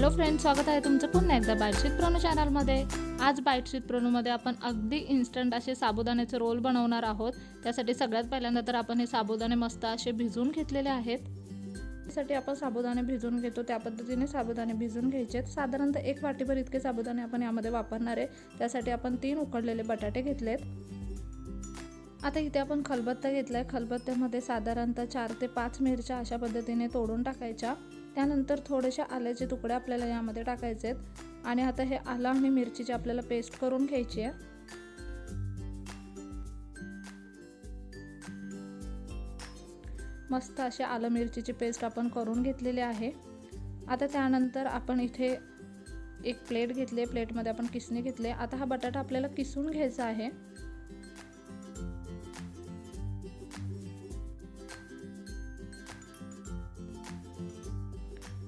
Hello friend स्वागत आहे तुमचं पुन्हा एकदा बाईटशीत प्रणू चॅनलमध्ये आज बाईटशीत प्रणूमध्ये आपण अगदी इन्स्टंट असे साबुदाण्याचे रोल बनवणार आहोत. त्यासाठी सगळ्यात पहिल्यांदा तर आपण हे साबुदाणे मस्त असे भिजवून घेतलेले आहेत. त्यासाठी आपण साबुदाणे भिजवून घेतो. त्या पद्धतीने साबुदाणे भिजून घ्यायचे आहेत. साधारणतः एक वाटीभर इतके साबुदाणे आपण यामध्ये वापरणार आहे. त्यासाठी आपण तीन उकडलेले बटाटे घेतलेत. आता इथे आपण खलबत्ता घेतला आहे खलबत्त्यामध्ये साधारणतः चार ते पाच मिरच्या अशा पद्धतीने तोडून टाकायच्या. त्यानंतर थोडेसे आल्याचे तुकडे आपल्याला यामध्ये टाकायचे आहेत. आणि आता हे आलं आणि मिरचीची आपल्याला पेस्ट करून घ्यायची आहे. मस्त अशी आलं मिरचीची पेस्ट आपण करून घेतलेली आहे. आता त्यानंतर आपण इथे एक प्लेट घेतली आहे. प्लेटमध्ये आपण किसणी घेतले आता हा बटाटा आपल्याला किसून घ्यायचा आहे.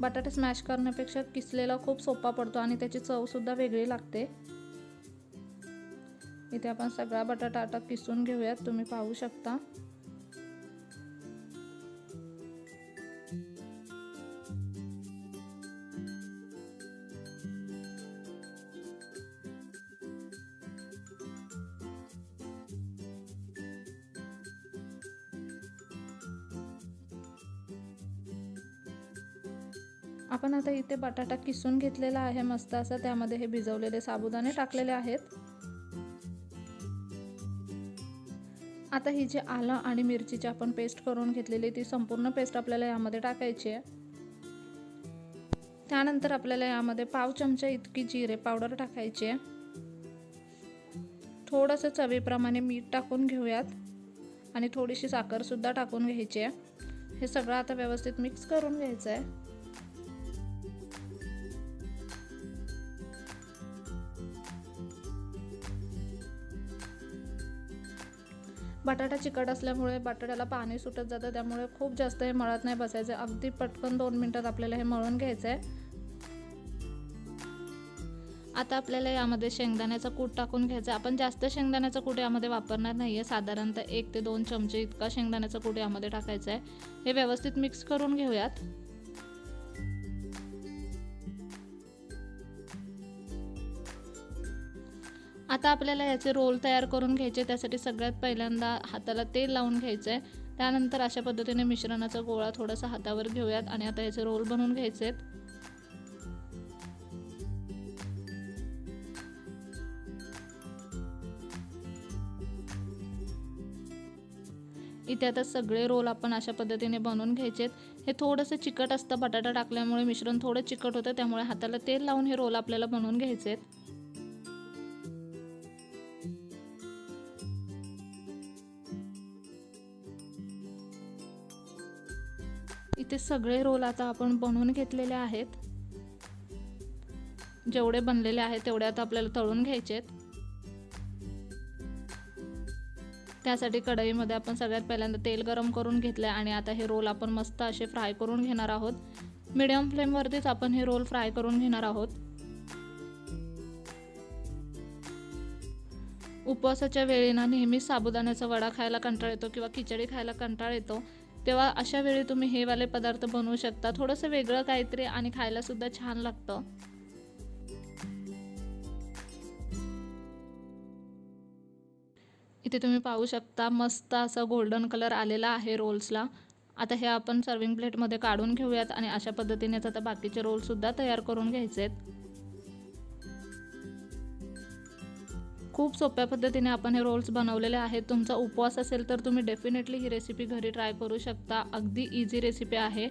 बटाटा स्मॅश करण्यापेक्षा किसलेला खूप सोपा पडतो आणि त्याची चवसुद्धा वेगळी लागते. इथे आपण सगळा बटाटा आता किसून घेऊयात तुम्ही पाहू शकता. आपण आता इथे बटाटा किसून घेतलेला आहे मस्त असं. त्यामध्ये हे भिजवलेले साबुदाणे टाकलेले आहेत. आता ही जी आलं आणि मिरचीची आपण पेस्ट करून घेतलेली ती संपूर्ण पेस्ट आपल्याला यामध्ये टाकायची आहे. त्यानंतर आपल्याला यामध्ये पाव चमचा इतकी जिरे पावडर टाकायची आहे. थोडंसं चवीप्रमाणे मीठ टाकून घेऊयात. आणि थोडीशी साखरसुद्धा टाकून घ्यायची आहे. हे सगळं आता व्यवस्थित मिक्स करून घ्यायचं आहे. बटाटा चिकट असल्यामुळे बटाट्याला पाणी सुटत जातं त्यामुळे खूप जास्त हे मळत नाही बसायचं. अगदी पटकन दोन मिनटात आपल्याला हे मळून घ्यायचं आहे आता आपल्याला यामध्ये शेंगदाण्याचा कूट टाकून घ्यायचा आपण जास्त शेंगदाण्याचा कूट यामध्ये वापरणार नाही आहे साधारणतः एक ते दोन चमचे इतका शेंगदाण्याचा कूट यामध्ये टाकायचा आहे हे व्यवस्थित मिक्स करून घेऊयात. आता आपल्याला याचे रोल तयार करून घ्यायचे त्यासाठी सगळ्यात पहिल्यांदा हाताला तेल लावून घ्यायचं आहे त्यानंतर अशा पद्धतीने मिश्रणाचा गोळा थोडासा हातावर घेऊयात आणि आता याचे रोल बनवून घ्यायचे आहेत इथे आता सगळे रोल आपण अशा पद्धतीने बनवून घ्यायचे आहेत हे थोडंसं चिकट असतं बटाटा टाकल्यामुळे मिश्रण थोडं चिकट होतं त्यामुळे हाताला तेल लावून हे रोल आपल्याला बनवून घ्यायचे आहेत इथे सगळे रोल आता आपण बनवून घेतलेले आहेत. जेवढे बनलेले आहेत तेवढे आता आपल्याला तळून घ्यायचे आहेत. त्यासाठी कढईमध्ये आपण सगळ्यात पहिल्यांदा तेल गरम करून घेतलं आहे आणि आता हे रोल आपण मस्त असे फ्राय करून घेणार आहोत. मिडियम फ्लेमवरतीच आपण हे रोल फ्राय करून घेणार आहोत. उपवासाच्या वेळेना नेहमीच साबुदाण्याचा वडा खायला कंटाळ येतो किंवा खिचडी खायला कंटाळ येतो. तेव्हा अशा वेळी तुम्ही हे वाले पदार्थ बनवू शकता. थोडंसं वेगळं काहीतरी आणि खायलासुद्धा छान लागतं. इथे तुम्ही पाहू शकता मस्त असा गोल्डन कलर आलेला आहे रोल्सला आता हे आपण सर्विंग प्लेटमध्ये काढून घेऊयात आणि अशा पद्धतीनेच आता बाकीचे रोलसुद्धा तयार करून घ्यायचे आहेत खूप सोप्या पद्धतीने आपण हे रोल्स बनवलेले आहेत. तुमचा उपवास असेल तर तुम्ही डेफिनेटली ही रेसिपी घरी ट्राय करू शकता. अगदी इझी रेसिपी आहे.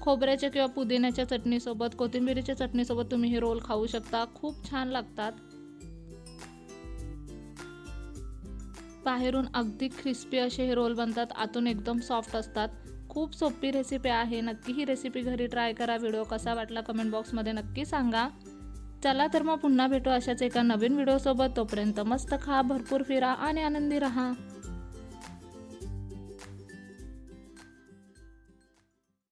खोबऱ्याच्या किंवा पुदिन्याच्या चटणीसोबत कोथिंबिरीच्या चटणीसोबत तुम्ही हे रोल खाऊ शकता. खूप छान लागतात. बाहेरून अगदी क्रिस्पी असे हे रोल बनतात. आतून एकदम सॉफ्ट असतात. खूप सोपी रेसिपी आहे. नक्की ही रेसिपी घरी ट्राय करा. व्हिडिओ कसा वाटला कमेंट बॉक्समध्ये नक्की सांगा. चला तर मग पुन्हा भेटू अशाच एका नवीन व्हिडिओसोबत तोपर्यंत मस्त खा भरपूर फिरा आणि आनंदी राहा.